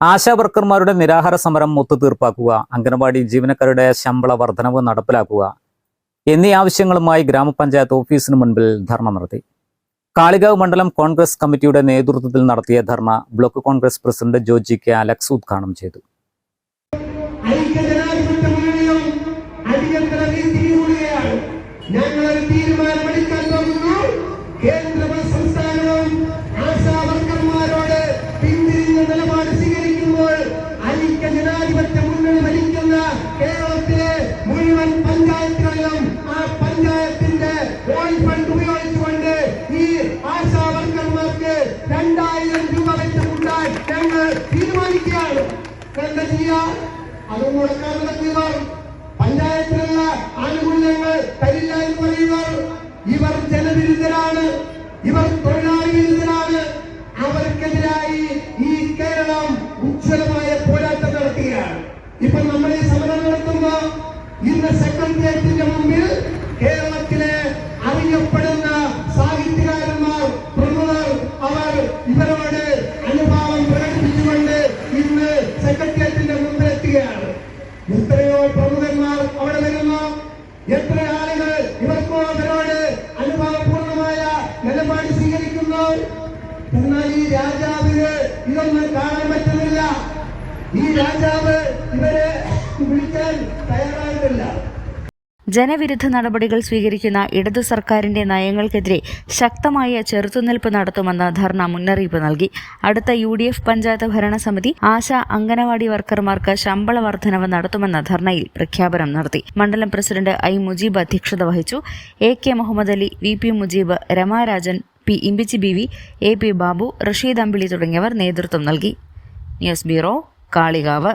ആശാ വർക്കർമാരുടെ നിരാഹാര സമരം ഒത്തുതീർപ്പാക്കുക അംഗനവാടി ജീവനക്കാരുടെ ശമ്പള വർധനവ് നടപ്പിലാക്കുക എന്നീ ആവശ്യങ്ങളുമായി ഗ്രാമപഞ്ചായത്ത് ഓഫീസിന് മുൻപിൽ ധർണ നടത്തി. കാളികാവ് മണ്ഡലം കോൺഗ്രസ് കമ്മിറ്റിയുടെ നേതൃത്വത്തിൽ നടത്തിയ dharna block Congress president Joji K Alex ഉദ്ഘാടനം ചെയ്തു. കേന്ദ്ര ഞങ്ങൾ കേന്ദ്രവും തീരുമാനിക്കുകയാണ്. എന്താ ചെയ്യുക അത് മുടക്കാൻ നടത്തിയവർ പഞ്ചായത്തിലുള്ള ആനുകൂല്യങ്ങൾ തരില്ല എന്ന് പറയുന്നവർ ഇവർ ജനവിരുദ്ധരാണ് ഇവർ തൊഴിലാളി വിരുദ്ധരാണ്. അവർക്കെതിരായി ഈ കേരളം ഉജ്ജ്വലമായ പോരാട്ടം നടത്തുകയാണ്. ഇപ്പൊ നമ്മൾ ഈ സമരം നടത്തുമ്പോ ഇന്ന് സെക്രട്ടേറിയറ്റിന്റെ മുമ്പിൽ എത്ര ആളുകൾ ഇവർക്കോ അവരോട് അനുഭാവപൂർണമായ നിലപാട് സ്വീകരിക്കുന്നു എന്നാൽ ഈ രാജാവിന് ഇതൊന്നും കാണാൻ പറ്റുന്നില്ല. ഈ രാജാവ് ഇവരെ വിളിക്കാൻ തയ്യാറായിട്ടില്ല ജനവിരുദ്ധ നടപടികൾ സ്വീകരിക്കുന്ന ഇടതു സർക്കാരിന്റെ നയങ്ങൾക്കെതിരെ ശക്തമായ ചെറുത്തുനിൽപ്പ് നടത്തുമെന്ന് ധർണ മുന്നറിയിപ്പ് നൽകി. അടുത്ത യു ഡി എഫ് പഞ്ചായത്ത് ഭരണസമിതി ആശ അംഗനവാടി വർക്കർമാർക്ക് ശമ്പള വർധനവ് നടത്തുമെന്ന ധർണയിൽ പ്രഖ്യാപനം നടത്തി. മണ്ഡലം പ്രസിഡന്റ് ഐ മുജീബ് അധ്യക്ഷത വഹിച്ചു. A K Muhammad Ali V P Mujeeb Ramarajan P Imbichi B V A P Babu Rasheed Ambili തുടങ്ങിയവർ നേതൃത്വം നൽകി. News bureau Kalikavu.